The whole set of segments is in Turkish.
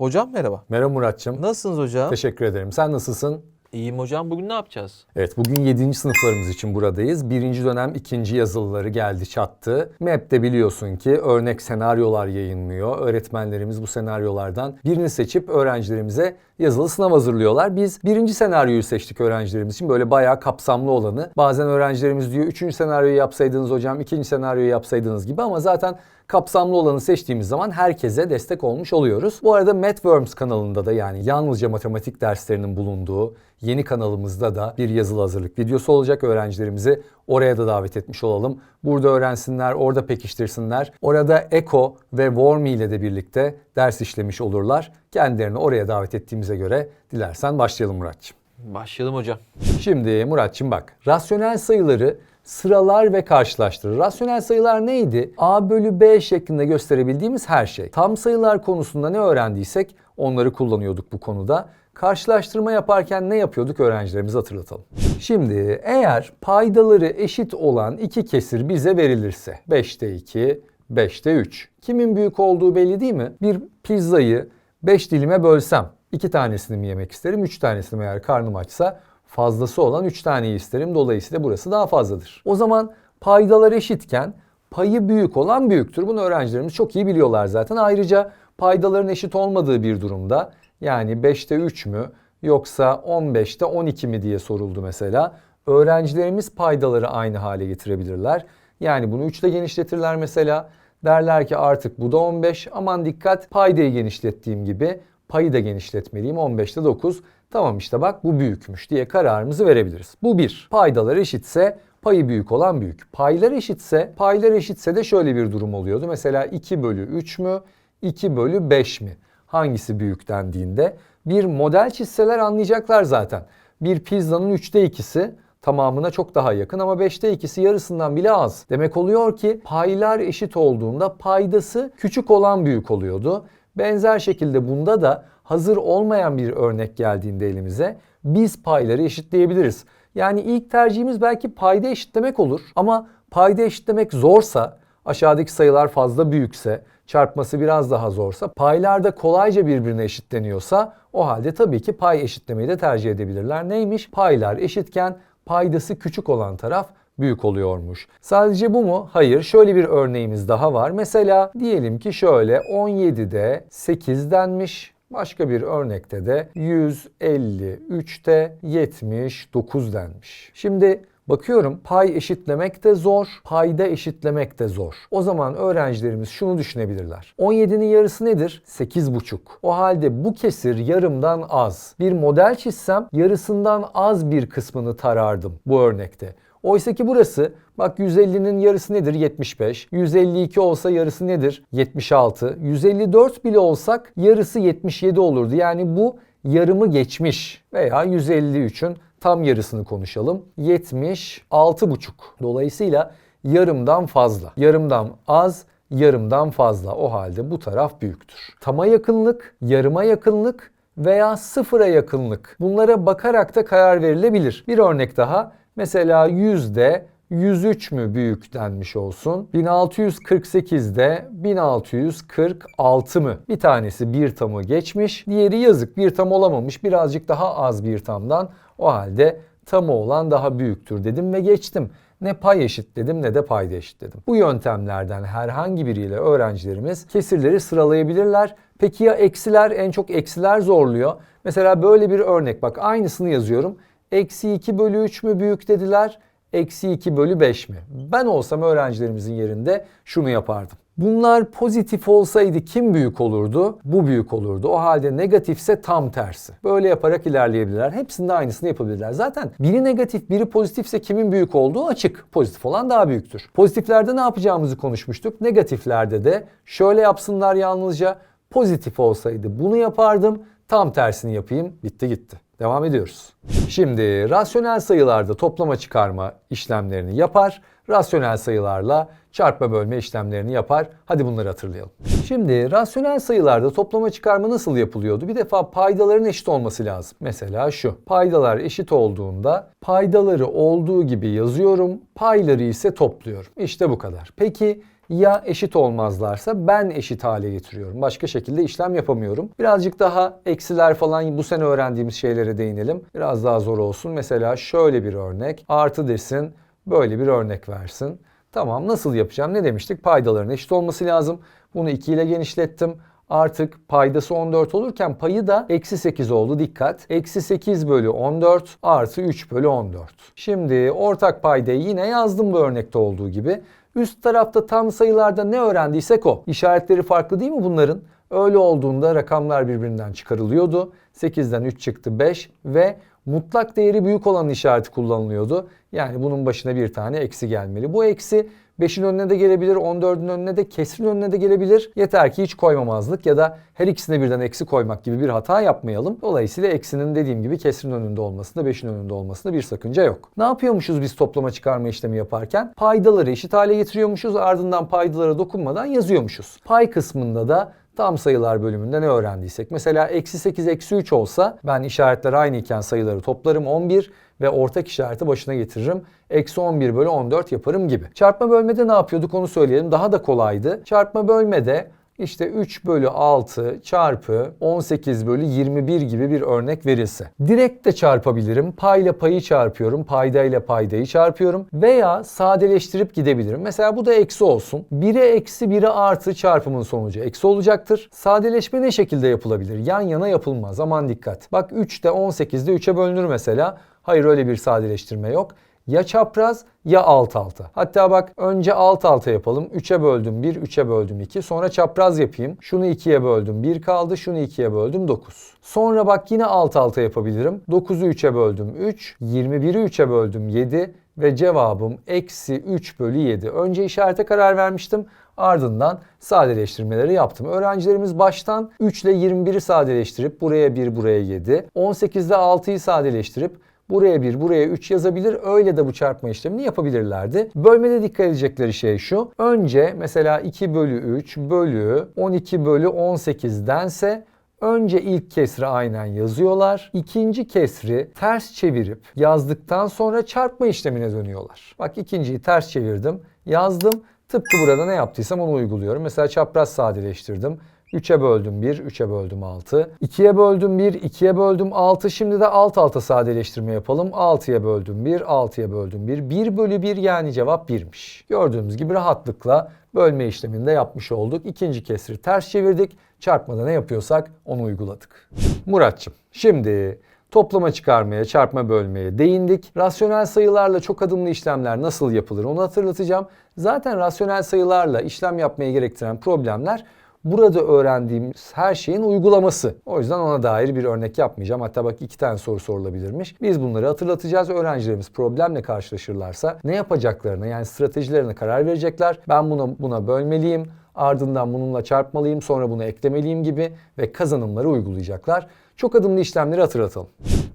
Hocam merhaba. Merhaba Muratçım. Nasılsınız hocam? Teşekkür ederim. Sen nasılsın? İyiyim hocam. Bugün ne yapacağız? Evet bugün 7. sınıflarımız için buradayız. Birinci dönem ikinci yazılıları geldi çattı. MEP'te biliyorsun ki örnek senaryolar yayınlıyor. Öğretmenlerimiz bu senaryolardan birini seçip öğrencilerimize yazılı sınav hazırlıyorlar. Biz birinci senaryoyu seçtik öğrencilerimiz için böyle bayağı kapsamlı olanı. Bazen öğrencilerimiz diyor üçüncü senaryoyu yapsaydınız hocam ikinci senaryoyu yapsaydınız gibi ama zaten kapsamlı olanı seçtiğimiz zaman herkese destek olmuş oluyoruz. Bu arada MathWorms kanalında da yani yalnızca matematik derslerinin bulunduğu yeni kanalımızda da bir yazılı hazırlık videosu olacak. Öğrencilerimizi oraya da davet etmiş olalım. Burada öğrensinler, orada pekiştirsinler. Orada Eko ve Wormy ile de birlikte ders işlemiş olurlar. Kendilerini oraya davet ettiğimize göre dilersen başlayalım Muratçım. Başlayalım hocam. Şimdi Muratçım bak. Rasyonel sayıları sıralar ve karşılaştırır. Rasyonel sayılar neydi? A bölü B şeklinde gösterebildiğimiz her şey. Tam sayılar konusunda ne öğrendiysek onları kullanıyorduk bu konuda. Karşılaştırma yaparken ne yapıyorduk öğrencilerimize hatırlatalım. Şimdi eğer paydaları eşit olan iki kesir bize verilirse 5'te 2, 5'te 3. Kimin büyük olduğu belli değil mi? Bir pizzayı 5 dilime bölsem 2 tanesini mi yemek isterim, 3 tanesini mi eğer karnım açsa fazlası olan 3 taneyi isterim. Dolayısıyla burası daha fazladır. O zaman paydalar eşitken payı büyük olan büyüktür. Bunu öğrencilerimiz çok iyi biliyorlar zaten. Ayrıca paydaların eşit olmadığı bir durumda yani 5'te 3 mü yoksa 15'te 12 mi diye soruldu mesela. Öğrencilerimiz paydaları aynı hale getirebilirler. Yani bunu 3 ile genişletirler mesela. Derler ki artık bu da 15 aman dikkat paydayı genişlettiğim gibi payı da genişletmeliyim 15'te 9. Tamam işte bak bu büyükmüş diye kararımızı verebiliriz. Bu bir. Paydalar eşitse payı büyük olan büyük. Paylar eşitse, paylar eşitse de şöyle bir durum oluyordu. Mesela 2 bölü 3 mü, 2 bölü 5 mi? Hangisi büyük dendiğinde bir model çizseler anlayacaklar zaten. Bir pizzanın 3'te 2'si tamamına çok daha yakın ama 5'te 2'si yarısından bile az. Demek oluyor ki paylar eşit olduğunda paydası küçük olan büyük oluyordu. Benzer şekilde bunda da hazır olmayan bir örnek geldiğinde elimize biz payları eşitleyebiliriz. Yani ilk tercihimiz belki payda eşitlemek olur ama payda eşitlemek zorsa, aşağıdaki sayılar fazla büyükse, çarpması biraz daha zorsa, paylarda kolayca birbirine eşitleniyorsa o halde tabii ki pay eşitlemeyi de tercih edebilirler. Neymiş? Paylar eşitken paydası küçük olan taraf büyük oluyormuş. Sadece bu mu? Hayır. Şöyle bir örneğimiz daha var. Mesela diyelim ki şöyle 17'de 8 denmiş. Başka bir örnekte de 153'te 79 denmiş. Şimdi Bakıyorum pay eşitlemek de zor, payda eşitlemek de zor. O zaman öğrencilerimiz şunu düşünebilirler. 17'nin yarısı nedir? 8,5. O halde bu kesir yarımdan az. Bir model çizsem yarısından az bir kısmını tarardım bu örnekte. Oysa ki burası bak 150'nin yarısı nedir? 75. 152 olsa yarısı nedir? 76. 154 bile olsak yarısı 77 olurdu. Yani bu yarımı geçmiş veya 153'ün tam yarısını konuşalım. 76,5. Dolayısıyla yarımdan fazla. Yarımdan az, yarımdan fazla. O halde bu taraf büyüktür. Tama yakınlık, yarıma yakınlık veya sıfıra yakınlık. Bunlara bakarak da karar verilebilir. Bir örnek daha. Mesela yüzde 103 mü büyük denmiş olsun. 1648'de 1646 mı? Bir tanesi bir tamı geçmiş. Diğeri yazık bir tam olamamış. Birazcık daha az bir tamdan. O halde tamı olan daha büyüktür dedim ve geçtim. Ne pay eşitledim ne de payda eşitledim. Bu yöntemlerden herhangi biriyle öğrencilerimiz kesirleri sıralayabilirler. Peki ya eksiler? En çok eksiler zorluyor. Mesela böyle bir örnek bak aynısını yazıyorum. Eksi 2 bölü 3 mü büyük dediler? Eksi 2 bölü 5 mi? Ben olsam öğrencilerimizin yerinde şunu yapardım. Bunlar pozitif olsaydı kim büyük olurdu? Bu büyük olurdu. O halde negatifse tam tersi. Böyle yaparak ilerleyebilirler. Hepsinde aynısını yapabilirler. Zaten biri negatif, biri pozitifse kimin büyük olduğu açık. Pozitif olan daha büyüktür. Pozitiflerde ne yapacağımızı konuşmuştuk. Negatiflerde de şöyle yapsınlar yalnızca. Pozitif olsaydı bunu yapardım. Tam tersini yapayım. Bitti gitti. Devam ediyoruz. Şimdi rasyonel sayılarda toplama çıkarma işlemlerini yapar. Rasyonel sayılarla çarpma bölme işlemlerini yapar. Hadi bunları hatırlayalım. Şimdi rasyonel sayılarda toplama çıkarma nasıl yapılıyordu? Bir defa paydaların eşit olması lazım. Mesela şu. Paydalar eşit olduğunda paydaları olduğu gibi yazıyorum. Payları ise topluyorum. İşte bu kadar. Peki Ya eşit olmazlarsa ben eşit hale getiriyorum. Başka şekilde işlem yapamıyorum. Birazcık daha eksiler falan bu sene öğrendiğimiz şeylere değinelim. Biraz daha zor olsun. Mesela şöyle bir örnek. Artı desin. Böyle bir örnek versin. Tamam nasıl yapacağım? Ne demiştik? Paydaların eşit olması lazım. Bunu 2 ile genişlettim. Artık paydası 14 olurken payı da eksi 8 oldu dikkat. Eksi 8 bölü 14 artı 3 bölü 14. Şimdi ortak paydayı yine yazdım bu örnekte olduğu gibi. Üst tarafta tam sayılarda ne öğrendiysek o. İşaretleri farklı değil mi bunların? Öyle olduğunda rakamlar birbirinden çıkarılıyordu. 8'den 3 çıktı 5 ve mutlak değeri büyük olan işareti kullanılıyordu. Yani bunun başına bir tane eksi gelmeli. Bu eksi 5'in önüne de gelebilir, 14'ün önüne de, kesrin önüne de gelebilir. Yeter ki hiç koymamazlık ya da her ikisine birden eksi koymak gibi bir hata yapmayalım. Dolayısıyla eksinin dediğim gibi kesrin önünde olmasında, 5'in önünde olmasında bir sakınca yok. Ne yapıyormuşuz biz toplama çıkarma işlemi yaparken? Paydaları eşit hale getiriyormuşuz, ardından paydalara dokunmadan yazıyormuşuz. Pay kısmında da tam sayılar bölümünde ne öğrendiysek. Mesela eksi 8 eksi 3 olsa ben işaretler aynı iken sayıları toplarım 11 ve ortak işareti başına getiririm. Eksi 11 bölü 14 yaparım gibi. Çarpma bölmede ne yapıyorduk onu söyleyelim. Daha da kolaydı. Çarpma bölmede işte 3 bölü 6 çarpı 18 bölü 21 gibi bir örnek verilse. Direkt de çarpabilirim. Payla payı çarpıyorum. Payda ile paydayı çarpıyorum. Veya sadeleştirip gidebilirim. Mesela bu da eksi olsun. 1'e eksi 1'e artı çarpımın sonucu eksi olacaktır. Sadeleşme ne şekilde yapılabilir? Yan yana yapılmaz. Aman dikkat. Bak 3'te 18'de 3'e bölünür mesela. Hayır öyle bir sadeleştirme yok. Ya çapraz ya alt alta. Hatta bak önce alt alta yapalım. 3'e böldüm 1, 3'e böldüm 2. Sonra çapraz yapayım. Şunu 2'ye böldüm 1 kaldı. Şunu 2'ye böldüm 9. Sonra bak yine alt alta yapabilirim. 9'u 3'e böldüm 3. 21'i 3'e böldüm 7. Ve cevabım eksi 3 bölü 7. Önce işarete karar vermiştim. Ardından sadeleştirmeleri yaptım. Öğrencilerimiz baştan 3 ile 21'i sadeleştirip buraya 1 buraya 7. 18 ile 6'yı sadeleştirip Buraya 1, buraya 3 yazabilir. Öyle de bu çarpma işlemini yapabilirlerdi. Bölmede dikkat edecekleri şey şu. Önce mesela 2 bölü 3 bölü 12 bölü 18 dense Önce ilk kesri aynen yazıyorlar. İkinci kesri ters çevirip yazdıktan sonra çarpma işlemine dönüyorlar. Bak ikinciyi ters çevirdim, yazdım. Tıpkı burada ne yaptıysam onu uyguluyorum. Mesela çapraz sadeleştirdim. 3'e böldüm 1, 3'e böldüm 6. 2'ye böldüm 1, 2'ye böldüm 6. Şimdi de alt alta sadeleştirme yapalım. 6'ya böldüm 1, 6'ya böldüm 1. 1 bölü 1 yani cevap 1'miş. Gördüğümüz gibi rahatlıkla bölme işlemini de yapmış olduk. İkinci kesri ters çevirdik. Çarpmada ne yapıyorsak onu uyguladık. Muratçım şimdi toplama çıkarmaya, çarpma bölmeye değindik. Rasyonel sayılarla çok adımlı işlemler nasıl yapılır onu hatırlatacağım. Zaten rasyonel sayılarla işlem yapmaya gerektiren problemler burada öğrendiğimiz her şeyin uygulaması. O yüzden ona dair bir örnek yapmayacağım. Hatta bak iki tane soru sorulabilirmiş. Biz bunları hatırlatacağız. Öğrencilerimiz problemle karşılaşırlarsa ne yapacaklarına yani stratejilerine karar verecekler. Ben buna, buna bölmeliyim. Ardından bununla çarpmalıyım, sonra bunu eklemeliyim gibi ve kazanımları uygulayacaklar. Çok adımlı işlemleri hatırlatalım.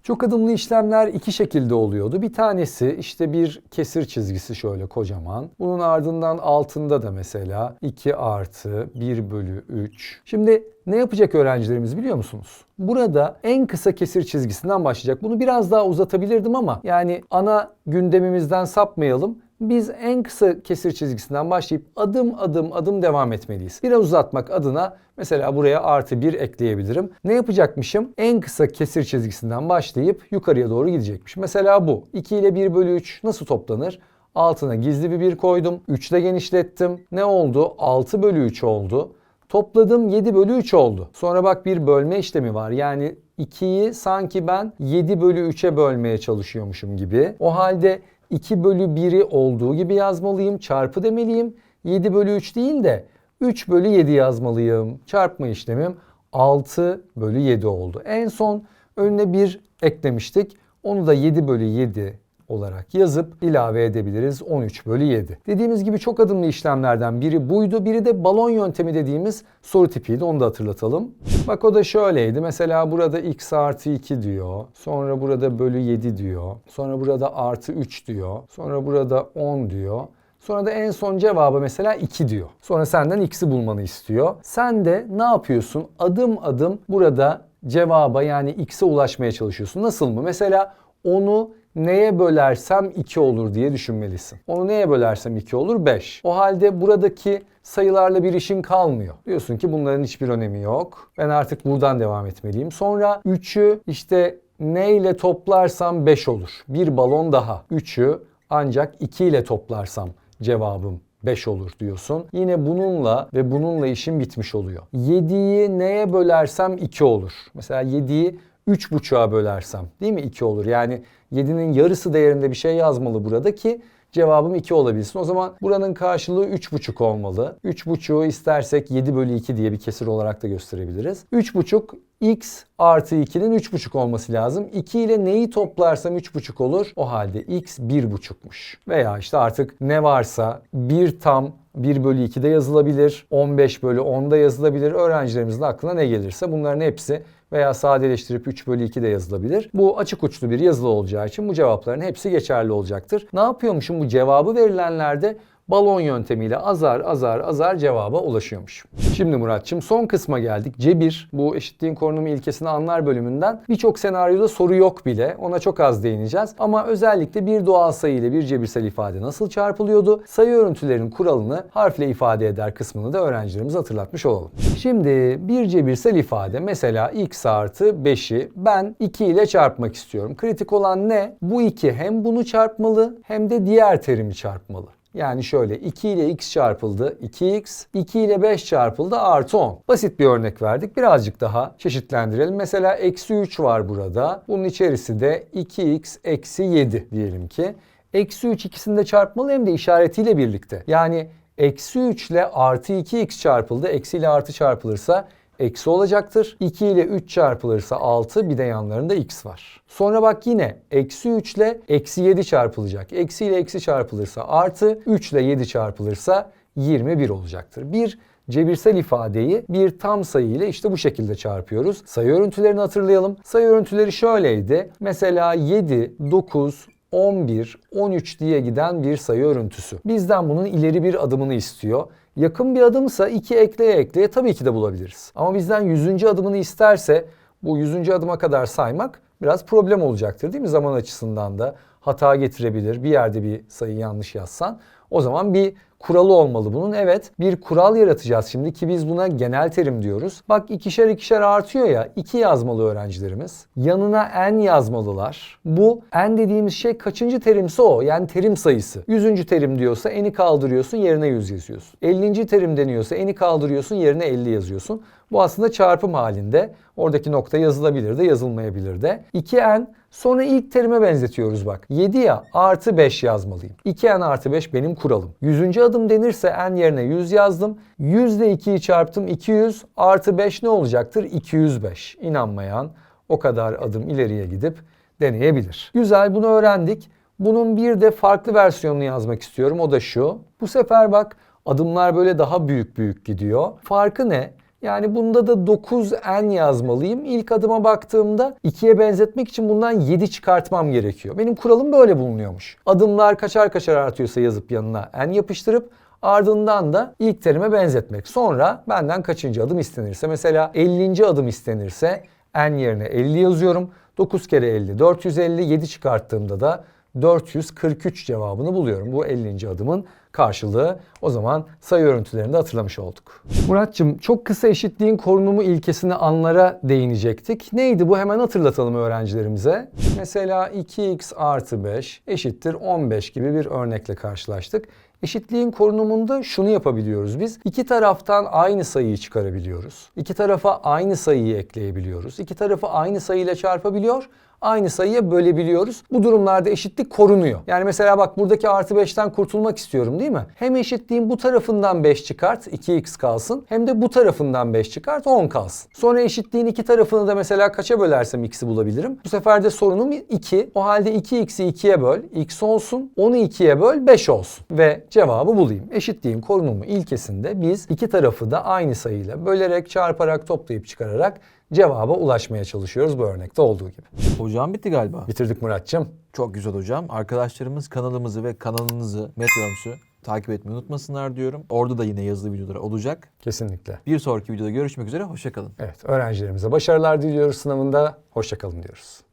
Çok adımlı işlemler iki şekilde oluyordu. Bir tanesi işte bir kesir çizgisi şöyle kocaman. Bunun ardından altında da mesela 2 artı 1 bölü 3. Şimdi ne yapacak öğrencilerimiz biliyor musunuz? Burada en kısa kesir çizgisinden başlayacak. Bunu biraz daha uzatabilirdim ama yani ana gündemimizden sapmayalım. Biz en kısa kesir çizgisinden başlayıp adım adım adım devam etmeliyiz. Biraz uzatmak adına mesela buraya artı 1 ekleyebilirim. Ne yapacakmışım? En kısa kesir çizgisinden başlayıp yukarıya doğru gidecekmiş. Mesela bu. 2 ile 1 bölü 3 nasıl toplanır? Altına gizli bir 1 koydum. 3 ile genişlettim. Ne oldu? 6 bölü 3 oldu. Topladım 7 bölü 3 oldu. Sonra bak bir bölme işlemi var. Yani 2'yi sanki ben 7 bölü 3'e bölmeye çalışıyormuşum gibi. O halde 2 bölü 1'i olduğu gibi yazmalıyım. Çarpı demeliyim. 7 bölü 3 değil de 3 bölü 7 yazmalıyım. Çarpma işlemim 6 bölü 7 oldu. En son önüne 1 eklemiştik. Onu da 7 bölü 7 olarak yazıp ilave edebiliriz 13 bölü 7. Dediğimiz gibi çok adımlı işlemlerden biri buydu. Biri de balon yöntemi dediğimiz soru tipiydi. Onu da hatırlatalım. Bak o da şöyleydi. Mesela burada x artı 2 diyor. Sonra burada bölü 7 diyor. Sonra burada artı 3 diyor. Sonra burada 10 diyor. Sonra da en son cevabı mesela 2 diyor. Sonra senden x'i bulmanı istiyor. Sen de ne yapıyorsun? Adım adım burada cevaba yani x'e ulaşmaya çalışıyorsun. Nasıl mı? Mesela onu neye bölersem 2 olur diye düşünmelisin. Onu neye bölersem 2 olur 5. O halde buradaki sayılarla bir işin kalmıyor. Diyorsun ki bunların hiçbir önemi yok. Ben artık buradan devam etmeliyim. Sonra 3'ü işte neyle toplarsam 5 olur. Bir balon daha. 3'ü ancak 2 ile toplarsam cevabım 5 olur diyorsun. Yine bununla ve bununla işin bitmiş oluyor. 7'yi neye bölersem 2 olur. Mesela 7'yi 3,5'a bölersem değil mi 2 olur. Yani 7'nin yarısı değerinde bir şey yazmalı burada ki cevabım 2 olabilsin. O zaman buranın karşılığı 3,5 olmalı. 3,5'u istersek 7 bölü 2 diye bir kesir olarak da gösterebiliriz. 3,5 x artı 2'nin 3,5 olması lazım. 2 ile neyi toplarsam 3,5 olur. O halde x 1,5'muş. Veya işte artık ne varsa 1 tam 1 bölü 2 de yazılabilir. 15 bölü 10 da yazılabilir. Öğrencilerimizin aklına ne gelirse bunların hepsi veya sadeleştirip 3 bölü 2 de yazılabilir. Bu açık uçlu bir yazılı olacağı için bu cevapların hepsi geçerli olacaktır. Ne yapıyormuşum bu cevabı verilenlerde? Balon yöntemiyle azar azar azar cevaba ulaşıyormuş. Şimdi Muratçım son kısma geldik. Cebir bu eşitliğin korunumu ilkesini anlar bölümünden birçok senaryoda soru yok bile. Ona çok az değineceğiz. Ama özellikle bir doğal sayı ile bir cebirsel ifade nasıl çarpılıyordu? Sayı örüntülerin kuralını harfle ifade eder kısmını da öğrencilerimize hatırlatmış olalım. Şimdi bir cebirsel ifade mesela x artı 5'i ben 2 ile çarpmak istiyorum. Kritik olan ne? Bu 2 hem bunu çarpmalı hem de diğer terimi çarpmalı. Yani şöyle 2 ile x çarpıldı 2x, 2 ile 5 çarpıldı artı 10. Basit bir örnek verdik. Birazcık daha çeşitlendirelim. Mesela eksi 3 var burada. Bunun içerisi de 2x eksi 7 diyelim ki. Eksi 3 ikisini de çarpmalı hem de işaretiyle birlikte. Yani eksi 3 ile artı 2x çarpıldı. Eksi ile artı çarpılırsa eksi olacaktır. 2 ile 3 çarpılırsa 6 bir de yanlarında x var. Sonra bak yine eksi 3 ile eksi 7 çarpılacak. Eksi ile eksi çarpılırsa artı 3 ile 7 çarpılırsa 21 olacaktır. Bir cebirsel ifadeyi bir tam sayı ile işte bu şekilde çarpıyoruz. Sayı örüntülerini hatırlayalım. Sayı örüntüleri şöyleydi. Mesela 7, 9, 11, 13 diye giden bir sayı örüntüsü. Bizden bunun ileri bir adımını istiyor. Yakın bir adımsa 2 ekleye ekleye tabii ki de bulabiliriz. Ama bizden 100. adımını isterse bu 100. adıma kadar saymak biraz problem olacaktır değil mi? Zaman açısından da hata getirebilir. Bir yerde bir sayı yanlış yazsan. O zaman bir kuralı olmalı bunun. Evet bir kural yaratacağız şimdi ki biz buna genel terim diyoruz. Bak ikişer ikişer artıyor ya 2 yazmalı öğrencilerimiz. Yanına n yazmalılar. Bu n dediğimiz şey kaçıncı terimse o yani terim sayısı. 100. terim diyorsa n'i kaldırıyorsun yerine 100 yazıyorsun. 50. terim deniyorsa n'i kaldırıyorsun yerine 50 yazıyorsun. Bu aslında çarpım halinde. Oradaki nokta yazılabilir de yazılmayabilir de. 2n sonra ilk terime benzetiyoruz bak. 7 ya artı 5 yazmalıyım. 2n artı 5 benim kuralım. 100. adım denirse n yerine 100 yazdım. 100 ile 2'yi çarptım 200 artı 5 ne olacaktır? 205. İnanmayan o kadar adım ileriye gidip deneyebilir. Güzel bunu öğrendik. Bunun bir de farklı versiyonunu yazmak istiyorum. O da şu. Bu sefer bak adımlar böyle daha büyük büyük gidiyor. Farkı ne? Yani bunda da 9n yazmalıyım. İlk adıma baktığımda 2'ye benzetmek için bundan 7 çıkartmam gerekiyor. Benim kuralım böyle bulunuyormuş. Adımlar kaçar kaçar artıyorsa yazıp yanına n yapıştırıp ardından da ilk terime benzetmek. Sonra benden kaçıncı adım istenirse mesela 50. adım istenirse n yerine 50 yazıyorum. 9 kere 50 450 7 çıkarttığımda da 443 cevabını buluyorum. Bu 50. adımın karşılığı. O zaman sayı örüntülerini de hatırlamış olduk. Muratçım çok kısa eşitliğin korunumu ilkesini anlara değinecektik. Neydi bu hemen hatırlatalım öğrencilerimize. Mesela 2x artı 5 eşittir 15 gibi bir örnekle karşılaştık. Eşitliğin korunumunda şunu yapabiliyoruz biz. İki taraftan aynı sayıyı çıkarabiliyoruz. İki tarafa aynı sayıyı ekleyebiliyoruz. İki tarafı aynı sayıyla çarpabiliyor aynı sayıya bölebiliyoruz. Bu durumlarda eşitlik korunuyor. Yani mesela bak buradaki artı 5'ten kurtulmak istiyorum değil mi? Hem eşitliğin bu tarafından 5 çıkart 2x kalsın hem de bu tarafından 5 çıkart 10 kalsın. Sonra eşitliğin iki tarafını da mesela kaça bölersem x'i bulabilirim. Bu sefer de sorunum 2. O halde 2x'i 2'ye böl x olsun. 10'u 2'ye böl 5 olsun. Ve cevabı bulayım. Eşitliğin korunumu ilkesinde biz iki tarafı da aynı sayıyla bölerek, çarparak, toplayıp çıkararak cevaba ulaşmaya çalışıyoruz bu örnekte olduğu gibi. Hocam bitti galiba. Bitirdik Muratçım. Çok güzel hocam. Arkadaşlarımız kanalımızı ve kanalınızı Metroms'u takip etmeyi unutmasınlar diyorum. Orada da yine yazılı videolar olacak. Kesinlikle. Bir sonraki videoda görüşmek üzere. Hoşçakalın. Evet öğrencilerimize başarılar diliyoruz sınavında. Hoşçakalın diyoruz.